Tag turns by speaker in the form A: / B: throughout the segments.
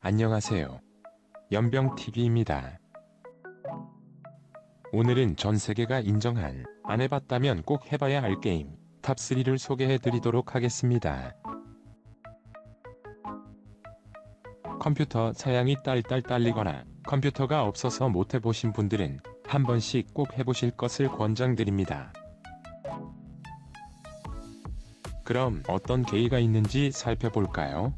A: 안녕하세요. 연병TV입니다. 오늘은 전 세계가 인정한 안 해봤다면 꼭 해봐야 할 게임 탑3를 소개해드리도록 하겠습니다. 컴퓨터 사양이 딸딸 딸리거나 컴퓨터가 없어서 못 해보신 분들은 한 번씩 꼭 해보실 것을 권장드립니다. 그럼 어떤 계기가 있는지 살펴볼까요?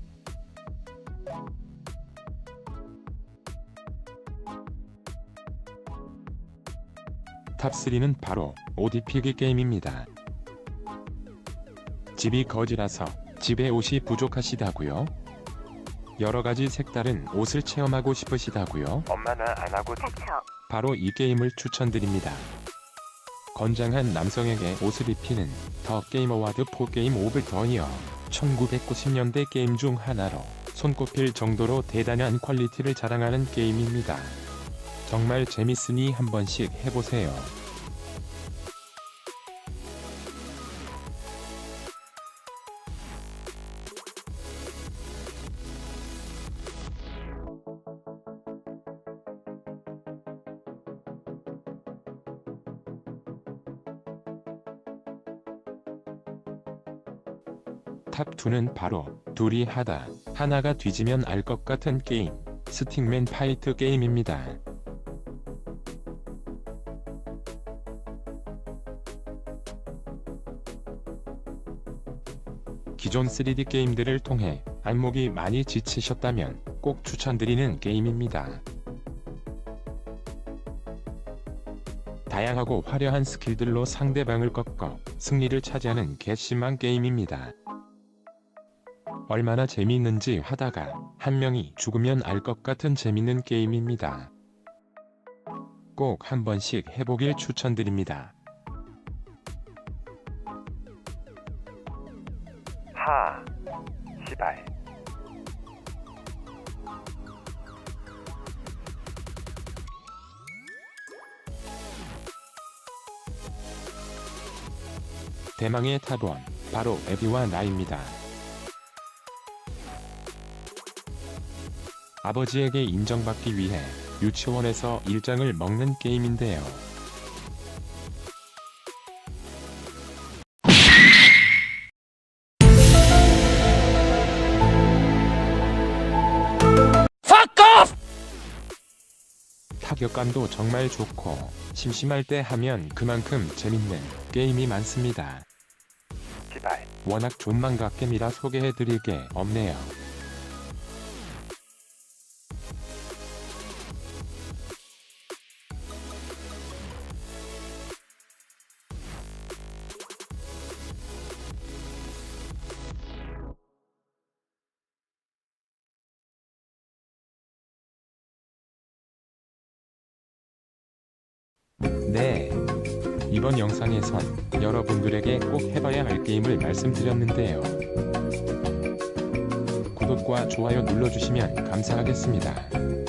A: 탑3는 바로 ODPG 게임입니다. 집이 거지라서 집에 옷이 부족하시다고요? 여러 가지 색다른 옷을 체험하고 싶으시다고요?
B: 엄마나 안 하고.
A: 바로 이 게임을 추천드립니다. 건장한 남성에게 옷을 입히는 더 게임 어와드 4게임 오브 더 이어 1990년대 게임 중 하나로 손꼽힐 정도로 대단한 퀄리티를 자랑하는 게임입니다. 정말 재밌으니 한 번씩 해보세요. 탑2는 바로 둘이 하다 하나가 뒤지면 알 것 같은 게임 스틱맨 파이트 게임입니다. 기존 3D 게임들을 통해 안목이 많이 지치셨다면 꼭 추천드리는 게임입니다. 다양하고 화려한 스킬들로 상대방을 꺾어 승리를 차지하는 괘씸한 게임입니다. 얼마나 재미있는지 하다가 한 명이 죽으면 알 것 같은 재밌는 게임입니다. 꼭 한 번씩 해보길 추천드립니다.
B: 시발
A: 대망의 탑원 바로 에비와 나입니다. 아버지에게 인정받기 위해 유치원에서 일장을 먹는 게임인데요. 타격감도 정말 좋고 심심할 때 하면 그만큼 재밌는 게임이 많습니다.
B: 시발
A: 워낙 존망각 게임이라 소개해드릴 게 없네요. 네. 이번 영상에선 여러분들에게 꼭 해봐야 할 게임을 말씀드렸는데요. 구독과 좋아요 눌러주시면 감사하겠습니다.